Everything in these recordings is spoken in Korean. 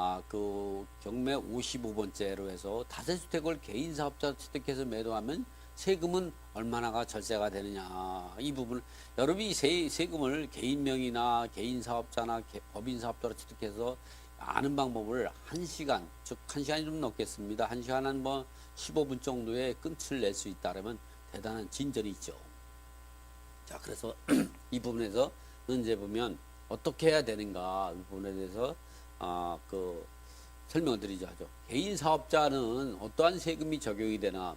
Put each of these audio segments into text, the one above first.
아, 그 경매 55번째로 해서 다세주택을 개인 사업자 취득해서 매도하면 세금은 얼마나가 절세가 되느냐 이 부분 여러분이 세, 세금을 개인 명의나 개인 사업자나 개- 법인 사업자로 취득해서 아는 방법을 한 시간 즉 한 시간이 좀 넘겠습니다 한 시간 한 뭐 15분 정도의 끝을 낼 수 있다면 대단한 진전이 있죠. 자 그래서 이 부분에서 현재 보면 어떻게 해야 되는가 이 부분에 대해서 아 그 설명을 드리자 하죠. 개인 사업자는 어떠한 세금이 적용이 되나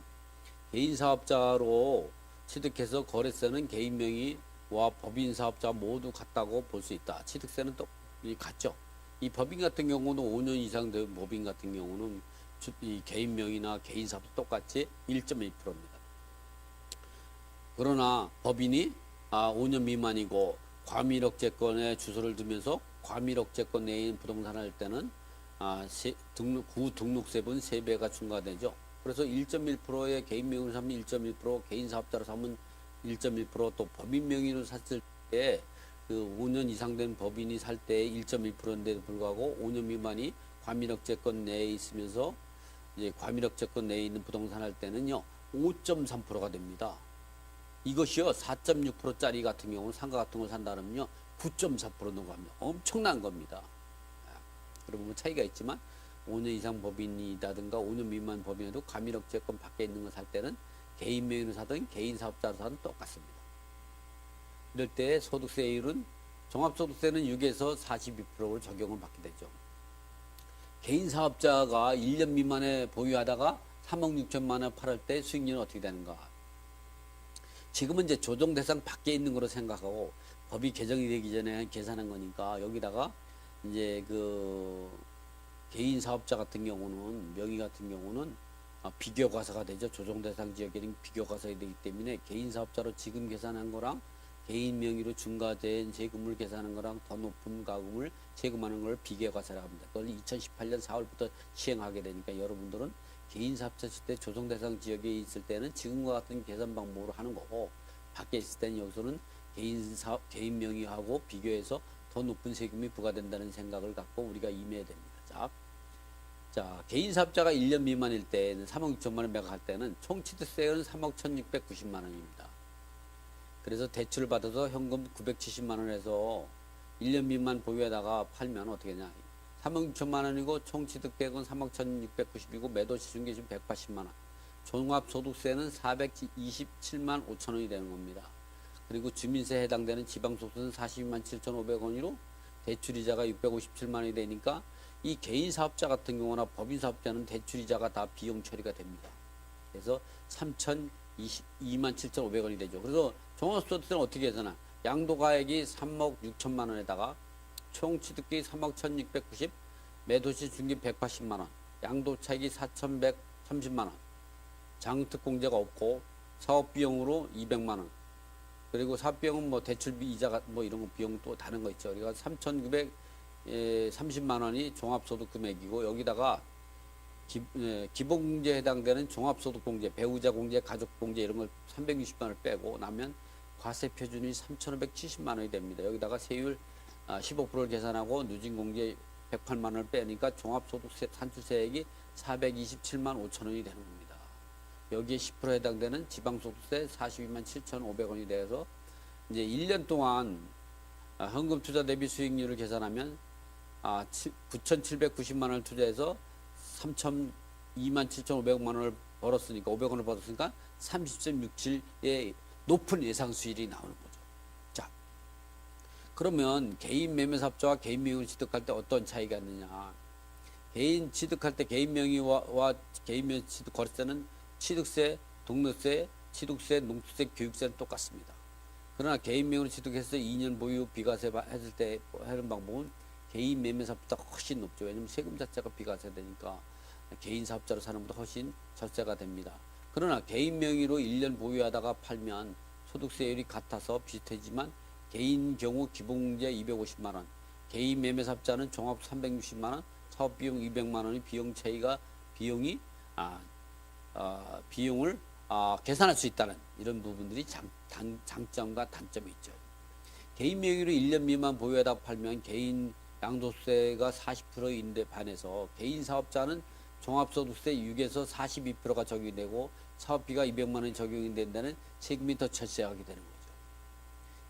개인 사업자로 취득해서 거래세는 개인 명의와 법인 사업자 모두 같다고 볼 수 있다. 취득세는 또이 같죠. 이 법인 같은 경우는 5년 이상 된 법인 같은 경우는 주- 이 개인 명의나 개인 사업도 똑같이 1.1%입니다. 그러나 법인이 아, 5년 미만이고 과밀억제권에 주소를 두면서 과밀억제권 내에 있는 부동산을 할 때는 아, 세, 등록, 구 등록세분 3배가 중과되죠. 그래서 1.1%의 개인 명의로 사면 1.1%, 개인 사업자로 사면 1.1%또 법인 명의로 샀을 때 그 5년 이상 된 법인이 살 때 1.1%인데도 불구하고 5년 미만이 과밀억제권 내에 있으면서 이제 과밀억제권 내에 있는 부동산 할 때는요 5.3%가 됩니다. 이것이요 4.6%짜리 같은 경우는 상가 같은 걸 산다면요 9.4% 넘어갑니다. 엄청난 겁니다. 그러면 뭐 차이가 있지만 5년 이상 법인이라든가 5년 미만 법인에도 과밀억제권 밖에 있는 걸살 때는 개인 명의로 사든 개인 사업자로 사든 똑같습니다. 이럴 때 소득세율은 종합소득세는 6에서 42%로 적용을 받게 되죠. 개인 사업자가 1년 미만에 보유하다가 3억 6천만 원 팔을 때 수익률은 어떻게 되는가? 지금은 이제 조정 대상 밖에 있는 거로 생각하고 법이 개정이 되기 전에 계산한 거니까 여기다가 이제 그 개인 사업자 같은 경우는 명의 같은 경우는 아, 비교 과세가 되죠. 조정 대상 지역에는 비교 과세가 되기 때문에 개인 사업자로 지금 계산한 거랑 개인 명의로 중과된 세금을 계산하는 거랑 더 높은 가금을 세금하는 걸 비교 과세라고 합니다. 그걸 2018년 4월부터 시행하게 되니까 여러분들은 개인 사업자 때 조정 대상 지역에 있을 때는 지금과 같은 계산 방법으로 하는 거고 밖에 있을 때는 여기서는 개인 사업 개인 명의하고 비교해서 더 높은 세금이 부과된다는 생각을 갖고 우리가 임해야 됩니다. 자, 자 개인 사업자가 1년 미만일 때는 3억 6천만 원 매각할 때는 총 취득세는 3억 1,690만 원입니다. 그래서 대출을 받아서 현금 970만 원에서 1년 미만 보유에다가 팔면 어떻게 되냐? 3억 6천만 원이고 총 취득액은 3억 1,690이고 매도 시중기준 180만 원. 종합소득세는 427만 5천 원이 되는 겁니다. 그리고 주민세에 해당되는 지방소득세는 42만 7,500원으로 대출이자가 657만 원이 되니까 이 개인 사업자 같은 경우나 법인 사업자는 대출이자가 다 비용 처리가 됩니다. 그래서 3,022만 7,500원이 되죠. 그래서 종합소득세는 어떻게 해서나 양도가액이 3억 6천만 원에다가 총 취득비 3억 1,690, 매도시 중기 180만 원, 양도 차익이 4,130만 원, 장특 공제가 없고 사업 비용으로 200만 원. 그리고 사업 비용은 뭐 대출비 이자가 뭐 이런 거 비용 또 다른 거 있죠. 그러니까 3,930만 원이 종합소득 금액이고 여기다가 기, 예, 기본공제에 해당되는 종합소득공제, 배우자 공제, 가족공제 이런 걸 360만 원을 빼고 나면 과세 표준이 3,570만 원이 됩니다. 여기다가 세율 아, 15%를 계산하고 누진공제 108만 원을 빼니까 종합소득세 산출세액이 427만 5천 원이 되는 겁니다. 여기에 10% 해당되는 지방소득세 42만 7,500원이 돼서 이제 1년 동안 아, 현금 투자 대비 수익률을 계산하면 아, 9,790만 원을 투자해서 3천 2만 7,500만 원을 벌었으니까 500원을 벌었으니까 30.67의 높은 예상 수익이 나오는 거죠. 자, 그러면 개인 매매 사업자와 개인 명의로 취득할 때 어떤 차이가 있느냐? 개인 취득할 때 개인 명의와 와 개인 명의 취득 거래세는 취득세, 동료세, 취득세, 농수세, 교육세는 똑같습니다. 그러나 개인 명의로 취득해서 2년 보유 비과세 바- 했을 때 하는 방법은 개인 매매 사업보다 훨씬 높죠. 왜냐하면 세금 자체가 비과세 되니까 개인 사업자로 사는 것보다 훨씬 절세가 됩니다. 그러나 개인 명의로 1년 보유하다가 팔면 소득세율이 같아서 비슷하지만 개인 경우 기본공제 250만 원, 개인 매매 사업자는 종합 360만 원, 사업 비용 200만 원의 비용 차이가 비용이 아, 아, 비용을 아, 계산할 수 있다는 이런 부분들이 장, 단, 장점과 단점이 있죠. 개인 명의로 1년 미만 보유하다 팔면 개인 양도세가 40%인데 반해서 개인 사업자는 종합소득세 6에서 42%가 적용이 되고 사업비가 200만 원이 적용이 된다는 세금이 더 철저하게 되는 거죠.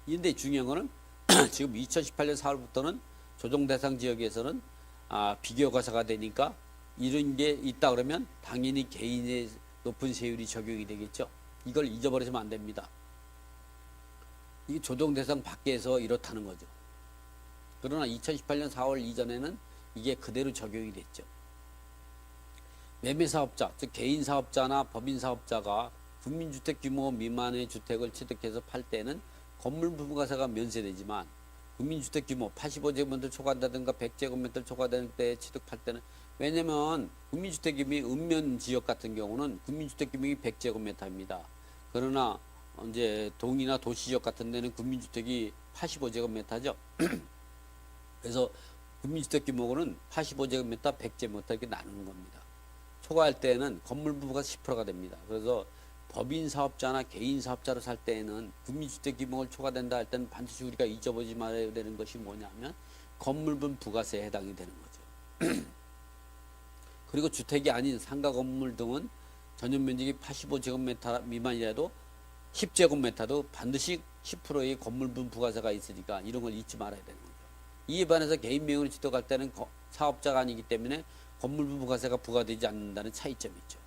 근데 중요한 거는 지금 2018년 4월부터는 조정 대상 지역에서는 아, 비교 과세가 되니까 이런 게 있다 그러면 당연히 개인의 높은 세율이 적용이 되겠죠. 이걸 잊어버리시면 안 됩니다. 이게 조정 대상 밖에서 이렇다는 거죠. 그러나 2018년 4월 이전에는 이게 그대로 적용이 됐죠. 매매 사업자, 즉 개인 사업자나 법인 사업자가 국민주택 규모 미만의 주택을 취득해서 팔 때는 건물 부가세가 면세되지만 국민주택 규모 85제곱미터 초과한다든가 100제곱미터 초과될 때 취득할 때는 왜냐면 국민주택 규모이 읍면 지역 같은 경우는 국민주택 규모이 100제곱미터입니다. 그러나 이제 동이나 도시 지역 같은 데는 국민주택이 85제곱미터죠. 그래서 국민주택 규모는 85제곱미터, 100제곱미터 이렇게 나누는 겁니다. 초과할 때는 건물 부부가 10%가 됩니다. 그래서 법인 사업자나 개인 사업자로 살 때에는 국민주택 규모를 초과된다 할 때는 반드시 우리가 잊어보지 말아야 되는 것이 뭐냐면 건물분 부가세에 해당이 되는 거죠. 그리고 주택이 아닌 상가 건물 등은 전용 면적이 85제곱미터 미만이라도 10제곱미터도 반드시 10%의 건물분 부가세가 있으니까 이런 걸 잊지 말아야 되는 거죠. 이에 반해서 개인 명의로 취득할 때는 거- 사업자가 아니기 때문에 건물분 부가세가 부과되지 않는다는 차이점이 있죠.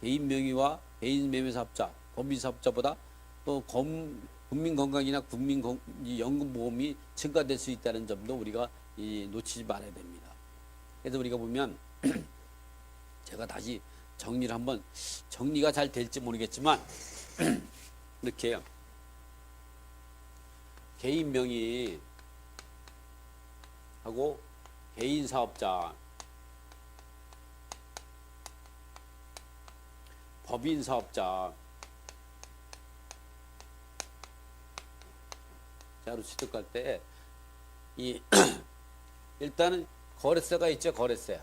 개인 명의와 개인 매매 사업자, 법인 사업자보다 또 검, 국민 건강이나 국민 건- 이 연금 보험이 증가될 수 있다는 점도 우리가 이 놓치지 말아야 됩니다. 그래서 우리가 보면 제가 다시 정리를 한번 정리가 잘 될지 모르겠지만 이렇게 개인 명의 하고 개인 사업자 법인 사업자 자로 취득할 때 이 일단은 거래세가 있죠 거래세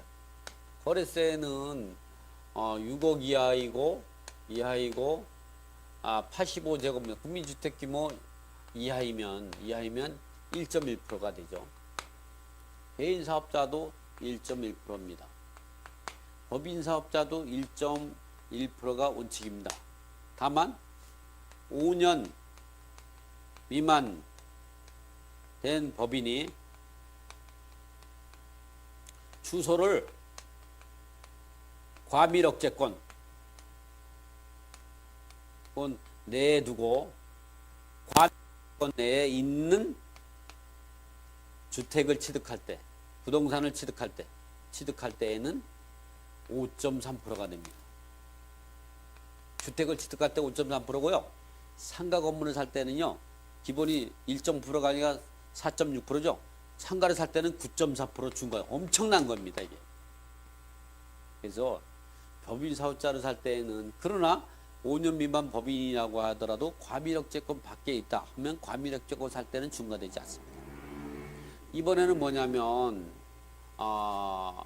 거래세는 어 6억 이하이고 이하이고 아 85제곱미터 국민주택 규모 이하이면 이하이면 1.1%가 되죠 개인 사업자도 1.1%입니다 법인 사업자도 1.1%가 원칙입니다. 다만 5년 미만 된 법인이 주소를 과밀억제권 권 내에 두고 과밀권 내에 있는 주택을 취득할 때 부동산을 취득할 때 취득할 때에는 5.3%가 됩니다. 주택을 취득할 때 5.3%고요. 상가 건물을 살 때는요. 기본이 1.9%가 아니라 4.6%죠. 상가를 살 때는 9.4%준 거예요. 엄청난 겁니다, 이게. 그래서 법인 사업자를 살 때에는 그러나 5년 미만 법인이라고 하더라도 과밀억제권 밖에 있다 하면 과밀억제권 살 때는 중과되지 않습니다. 이번에는 뭐냐면 아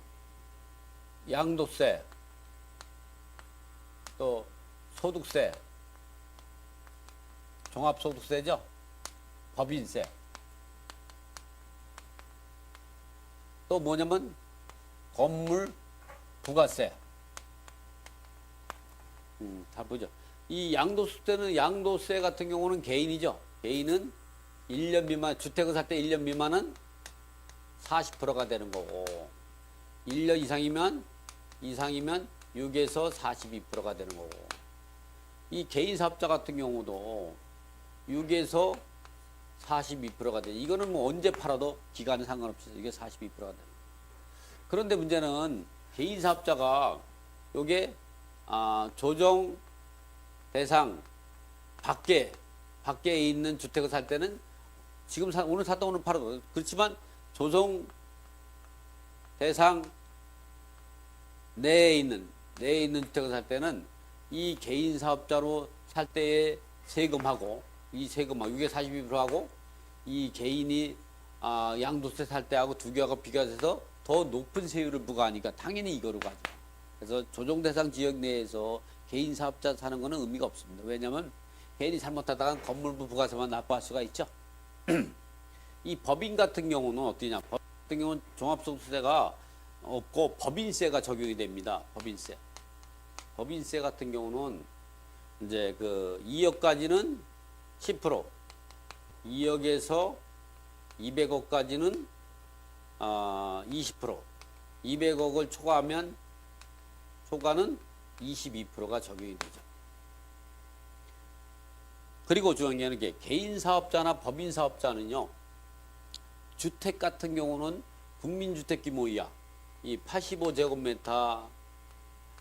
양도세, 또 소득세, 종합소득세죠, 법인세, 또 뭐냐면 건물 부가세, 음, 다 보죠. 이 양도세 때는 양도세 같은 경우는 개인이죠. 개인은 1년 미만 주택을 살 때 1년 미만은 40%가 되는 거고 1년 이상이면 이상이면 6에서 42%가 되는 거고 이 개인 사업자 같은 경우도 6에서 42%가 돼. 이거는 뭐 언제 팔아도 기간에 상관없이 이게 42%가 되는 거예요. 그런데 문제는 개인 사업자가 요게 아, 조정 대상 밖에 밖에 있는 주택을 살 때는 지금 사, 오늘 샀다 오늘 팔아도 그렇지만 조정 대상 내에 있는 내에 있는 주택을 살 때는 이 개인 사업자로 살 때의 세금하고 이 세금하고 이게 42%하고 이 개인이 아, 양도세 살 때하고 두 개하고 비교해서 더 높은 세율을 부과하니까 당연히 이거로 가죠. 그래서 조정 대상 지역 내에서 개인 사업자 사는 거는 의미가 없습니다. 왜냐하면 개인이 잘못하다가 건물부 부가세만 납부할 수가 있죠. 이 법인 같은 경우는 어떠냐? 법- 같은 경우는 종합소득세가 없고 법인세가 적용이 됩니다. 법인세. 법인세 같은 경우는 이제 그 2억까지는 10%, 2억에서 200억까지는 아, 20%, 200억을 초과하면 초과는 22%가 적용이 되죠. 그리고 중요한 게 개인 사업자나 법인 사업자는요. 주택 같은 경우는 국민주택 규모 이하, 이 85제곱미터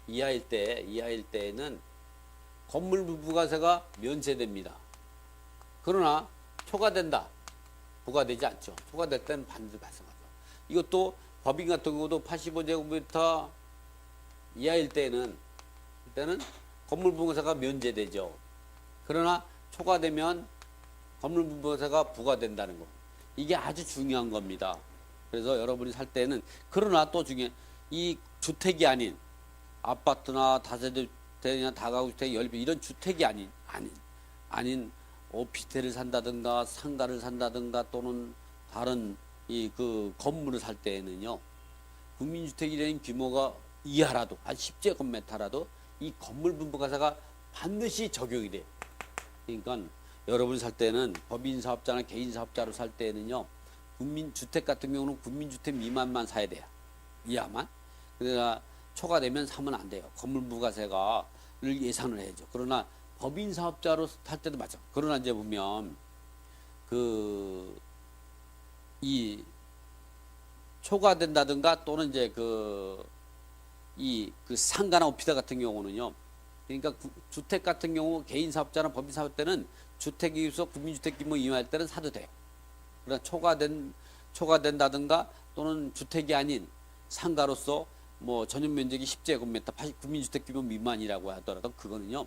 이하일 때, 이하일 때에는 건물 부가세가 면세됩니다. 그러나 초과된다. 부과되지 않죠. 초과될 때는 반드시 발생하죠. 이것도 법인 같은 경우도 85제곱미터 이하일 때는 때는 건물 부가세가 면제되죠. 그러나 초과 되면 건물 부가세가 부과된다는 거. 이게 아주 중요한 겁니다. 그래서 여러분이 살 때는 그러나 또 중요해 이 주택이 아닌 아파트나 다세대나 다가구주택 열비 이런 주택이 아닌 아닌 아닌 오피스텔을 산다든가 상가를 산다든가 또는 다른 이 그 건물을 살 때에는요 국민주택이라는 규모가 이하라도 한 10제곱미터라도 이 건물 분부가사가 반드시 적용이 돼. 그러니까 여러분이 살 때는 법인 사업자나 개인 사업자로 살 때는요 국민주택 같은 경우는 국민주택 미만만 사야 돼요. 이하만. 그러나 초과되면 사면 안 돼요. 건물 부가세가를 예산을 해야죠. 그러나 법인 사업자로 살 때도 맞아. 그러나 이제 보면 그 이 초과된다든가 또는 이제 그 이 그 상가나 오피스 같은 경우는요. 그러니까 구- 주택 같은 경우 개인 사업자나 법인 사업 때는 주택에서 국민주택 규모 이하할 때는 사도 돼요. 그러나 초과된 초과된다든가 또는 주택이 아닌 상가로서 뭐 전용 면적이 10제곱미터 80 국민주택 규모 미만이라고 하더라도 그거는요.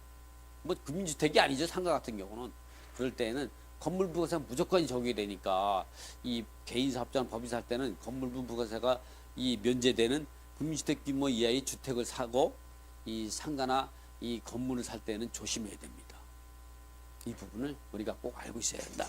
뭐 국민주택이 아니죠 상가 같은 경우는 그럴 때는 건물 부가세 무조건 적용이 되니까 이 개인 사업자나 법인 살 때는 건물부 부가세가 이 면제되는 국민주택 규모 이하의 주택을 사고 이 상가나 이 건물을 살 때는 조심해야 됩니다. 이 부분을 우리가 꼭 알고 있어야 한다.